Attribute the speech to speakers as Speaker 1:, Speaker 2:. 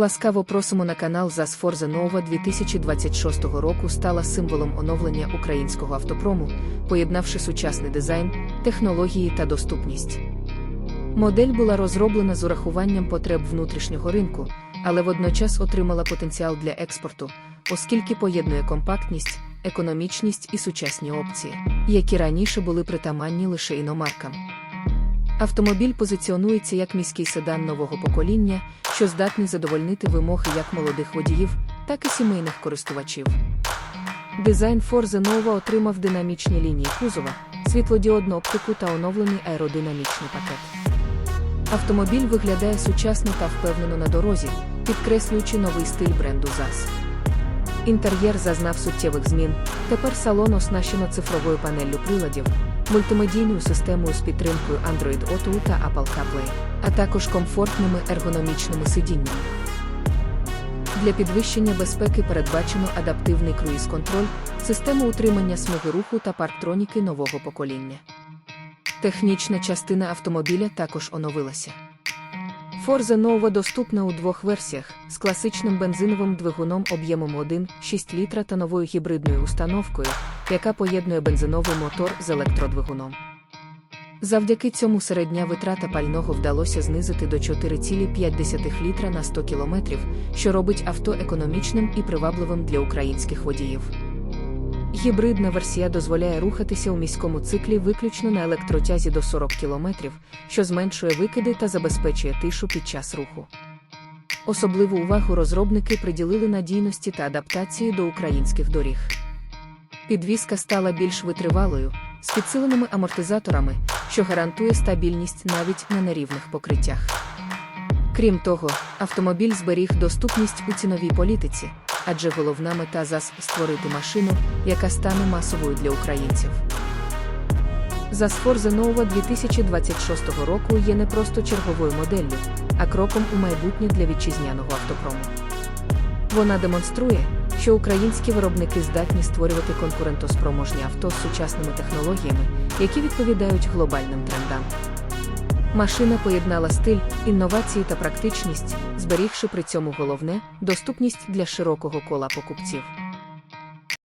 Speaker 1: Ласкаво просимо на канал ZAS Forza Nova 2026 року стала символом оновлення українського автопрому, поєднавши сучасний дизайн, технології та доступність. Модель була розроблена з урахуванням потреб внутрішнього ринку, але водночас отримала потенціал для експорту, оскільки поєднує компактність, економічність і сучасні опції, які раніше були притаманні лише іномаркам. Автомобіль позиціонується як міський седан нового покоління, що здатний задовольнити вимоги як молодих водіїв, так і сімейних користувачів. Дизайн Forza Nova отримав динамічні лінії кузова, світлодіодну оптику та оновлений аеродинамічний пакет. Автомобіль виглядає сучасно та впевнено на дорозі, підкреслюючи новий стиль бренду ЗАЗ. Інтер'єр зазнав суттєвих змін. Тепер салон оснащено цифровою панеллю приладів, мультимедійною системою з підтримкою Android Auto та Apple CarPlay, а також комфортними ергономічними сидіннями. Для підвищення безпеки передбачено адаптивний круїз-контроль, систему утримання смуги руху та парктроніки нового покоління. Технічна частина автомобіля також оновилася. Forza Nova доступна у двох версіях з класичним бензиновим двигуном об'ємом 1,6 літра та новою гібридною установкою, яка поєднує бензиновий мотор з електродвигуном. Завдяки цьому середня витрата пального вдалося знизити до 4,5 літра на 100 км, що робить авто економічним і привабливим для українських водіїв. Гібридна версія дозволяє рухатися у міському циклі виключно на електротязі до 40 км, що зменшує викиди та забезпечує тишу під час руху. Особливу увагу розробники приділили надійності та адаптації до українських доріг. Підвізка стала більш витривалою, з підсиленими амортизаторами, що гарантує стабільність навіть на нерівних покриттях. Крім того, автомобіль зберіг доступність у ціновій політиці, адже головна мета ЗАЗ створити машину, яка стане масовою для українців. ЗАЗ Forza Nova 2026 року є не просто черговою моделлю, а кроком у майбутнє для вітчизняного автопрому. Вона демонструє, що українські виробники здатні створювати конкурентоспроможні авто з сучасними технологіями, які відповідають глобальним трендам. Машина поєднала стиль, інновації та практичність, зберігши при цьому головне доступність для широкого кола покупців.